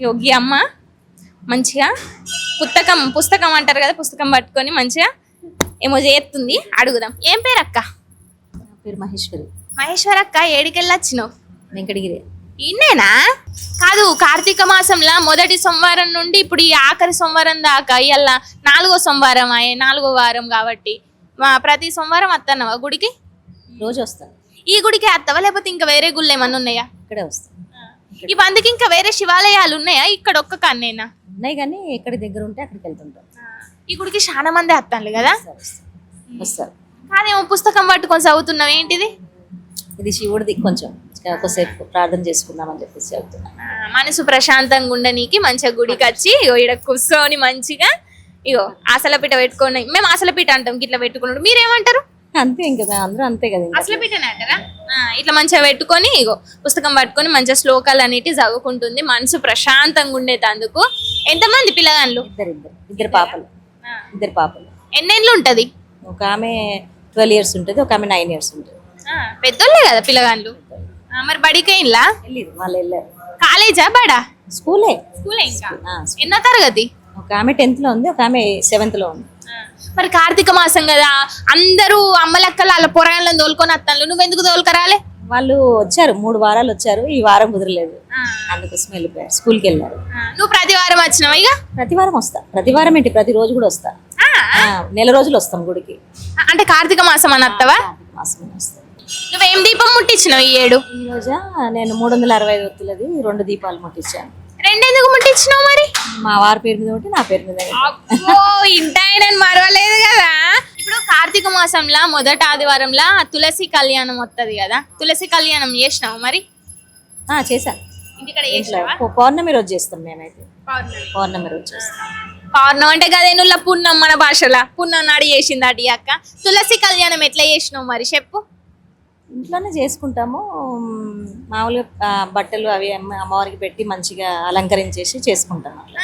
యోగి అమ్మ. మంచిగా పుస్తకం పుస్తకం అంటారు కదా పుస్తకం పట్టుకొని మంచిగా ఏమో చేస్తుంది. అడుగుదాం. ఏం పేరు అక్క? నా పేరు మహేశ్వరి. మహేశ్వర్ అక్క ఏడికెళ్ళి వచ్చినావు? వెంకటగిరి. ఇన్నేనా కాదు కార్తీక మాసంలో మొదటి సోమవారం నుండి ఇప్పుడు ఈ ఆఖరి సోమవారం దాకా ఇవాళ నాలుగో సోమవారం అయ్యే నాలుగో వారం కాబట్టి. మా ప్రతి సోమవారం వస్తున్నావా గుడికి? రోజు వస్తాను ఈ గుడికి వస్తావా లేకపోతే ఇంకా వేరే గుళ్ళు ఏమన్నా ఉన్నాయా? ఇక్కడే వస్తాను ఈ వందకి ఇంకా వేరే శివాలయాలు ఉన్నాయా? ఇక్కడ ఒక్క కన్నేనా? ఉన్నాయి కానీ ఎక్కడి దగ్గర ఉంటే అక్కడికి వెళ్తుంటాం. ఈ గుడికి చాలా మంది వస్తాను కదా? వస్తారు, కాదేమో పుస్తకం పట్టుకొని చదువుతున్నావు ఏంటిది? ఇది శివుడిది కొంచెం ఒకసేపు ప్రార్థన చేసుకుందామని చెప్పేసి చెప్తున్నా ఆ, మనసు ప్రశాంతంగా ఉండనీకి మంచిగా గుడికి వచ్చి ఇగో ఈడ కూర్చొని మంచిగా ఇగో ఆసలపీట పెట్టుకొని మేము ఆసలపీట అంటాం ఇట్లా పెట్టుకున్నాడు. మీరేమంటారు? అంతే ఇంకా మేము అందరూ అంతే కదా ఇంకా. ఆ, ఇట్లా మంచిగా పెట్టుకొని ఇగో పుస్తకం పట్టుకొని మంచిగా శ్లోకాలు అనేటి చదువుకుంటుంది మనసు ప్రశాంతంగా ఉండేటందుకు. ఎంతమంది పిల్లగాళ్ళు ఇద్దరు ఇద్దరు. ఇద్దరు పాపలు. ఇద్దరు పాపలు. ఎన్నేళ్ళు ఉంటది? ఒక ఆమె ట్వెల్వ్ ఇయర్స్ ఉంటుంది ఒక ఆమె నైన్ ఇయర్స్ ఉంటుంది. ఆ, పెద్దోళ్ళే కదా పిల్లగాళ్ళు ఆ, మరి బడికే ఇల్లా? వెళ్ళిరు వాళ్ళు వెళ్ళారు. కాలేజా బడా? స్కూలే. స్కూలే ఇంకా? ఆ, ఎన్నో తరగతి? ఒక ఆమె టెన్త్లో ఉంది ఒక ఆమె సెవెంత్లో ఉంది. మరి కార్తీక మాసం కదా అందరూ అమ్మలక్కలు వాళ్ళ పొరాలను తోలుకొని వస్తాను నువ్వెందుకు తోలుకరాలే? వాళ్ళు వచ్చారు మూడు వారాలు వచ్చారు ఈ వారం కుదరలేదు. అందుకోసం వెళ్ళిపోయారు స్కూల్కి వెళ్ళారు. నువ్వు ప్రతి వారం వచ్చినావు ఇక? ప్రతి వారం వస్తా. ప్రతి వారం ఏంటి? ప్రతి రోజు కూడా వస్తా. నెల రోజులు వస్తాం గుడికి. అంటే కార్తీక మాసం అని వస్తావా కార్తీక మాసం వస్తాం. నువ్వేం దీపం ముట్టించినావు ఈ ఏడు? ఈ రోజా నేను మూడు వందల అరవై ఐదు ఒత్తులది రెండు దీపాలు ముట్టించాను. రెండెందుకు ముట్టించినావు మరి? మా వారి పేరు మీద ఒకటి నా పేరు మీద ఇంటాయనని మరవలేదు కదా. ఇప్పుడు కార్తీక మాసంలో మొదటి ఆదివారంలో తులసి కళ్యాణం వస్తుంది కదా. తులసి కళ్యాణం చేసినావు మరి? ఆ, చేశాను ఇంటికాడ పౌర్ణమి రోజు చేస్తాం మేమైతే. పౌర్ణమి. పౌర్ణమి రోజు చేస్తాం. పౌర్ణం అంటే గదేనుల్ల పున్నం మన భాషలో? పున్నం నాడు చేసింది ఈ అక్క. తులసి కళ్యాణం ఎట్లా చేసినావు మరి? చెప్పు. ఇంట్లోనే చేసుకుంటాము. మామూలుగా బట్టలు అవి అమ్మ- అమ్మవారికి పెట్టి మంచిగా అలంకరించేసి చేసుకుంటాము అట్లా